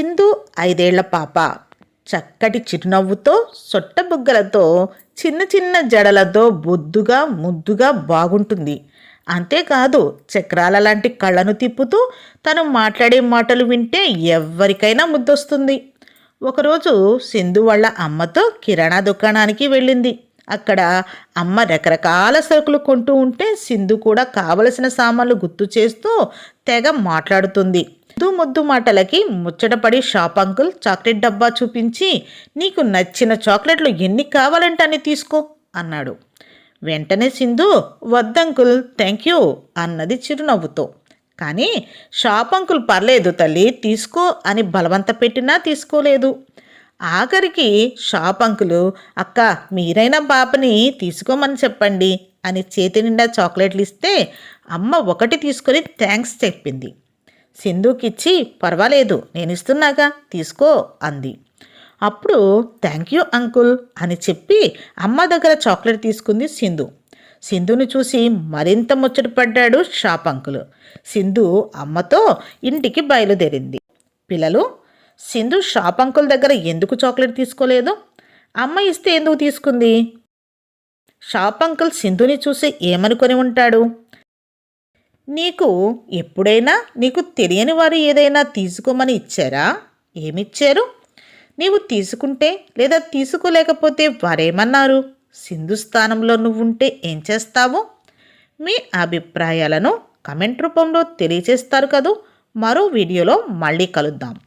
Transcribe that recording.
సింధు ఐదేళ్ళ పాప. చక్కటి చిరునవ్వుతో సొట్టబుగ్గలతో చిన్న చిన్న జడలతో బొద్దుగా ముద్దుగా బాగుంటుంది. అంతేకాదు చక్రాల లాంటి కళ్ళను తిప్పుతూ తను మాట్లాడే మాటలు వింటే ఎవరికైనా ముద్దొస్తుంది. ఒకరోజు సింధు వాళ్ళ అమ్మతో కిరాణా దుకాణానికి వెళ్ళింది. అక్కడ అమ్మ రకరకాల సరుకులు కొంటూ ఉంటే సింధు కూడా కావలసిన సామాన్లు గుర్తు చేస్తూ తెగ మాట్లాడుతుంది. ముద్దు ముద్దు మాటలకి ముచ్చటపడి షాప్ అంకుల్ చాక్లెట్ డబ్బా చూపించి నీకు నచ్చిన చాక్లెట్లు ఎన్ని కావాలంటే అన్ని తీసుకో అన్నాడు. వెంటనే సింధు వద్దంకుల్ థ్యాంక్ యూ అన్నది చిరునవ్వుతో. కానీ షాప్ అంకుల్ పర్లేదు తల్లి తీసుకో అని బలవంత పెట్టినా తీసుకోలేదు. ఆఖరికి షాప్ అంకులు అక్క మీరైనా పాపని తీసుకోమని చెప్పండి అని చేతి నిండా చాక్లెట్లు ఇస్తే అమ్మ ఒకటి తీసుకొని థ్యాంక్స్ చెప్పింది. సింధుకిచ్చి పర్వాలేదు నేనిస్తున్నాగా తీసుకో అంది. అప్పుడు థ్యాంక్ యూ అంకుల్ అని చెప్పి అమ్మ దగ్గర చాక్లెట్ తీసుకుంది సింధు. సింధుని చూసి మరింత ముచ్చటపడ్డాడు షాప్ అంకుల్. సింధు అమ్మతో ఇంటికి బయలుదేరింది. పిల్లలు సింధు షాప్ అంకుల్ దగ్గర ఎందుకు చాక్లెట్ తీసుకోలేదు? అమ్మ ఇస్తే ఎందుకు తీసుకుంది షాప్ అంకుల్ సింధుని చూసి ఏమనుకొని ఉంటాడు? నీకు ఎప్పుడైనా నీకు తెలియని వారు ఏదైనా తీసుకోమని ఇచ్చారా? ఏమిచ్చారు? నీవు తీసుకుంటే లేదా తీసుకోలేకపోతే వారేమన్నారు? సింధు స్థానంలో నువ్వుంటే ఏం చేస్తావు? మీ అభిప్రాయాలను కమెంట్ రూపంలో తెలియజేస్తారు కదూ. మరో వీడియోలో మళ్ళీ కలుద్దాం.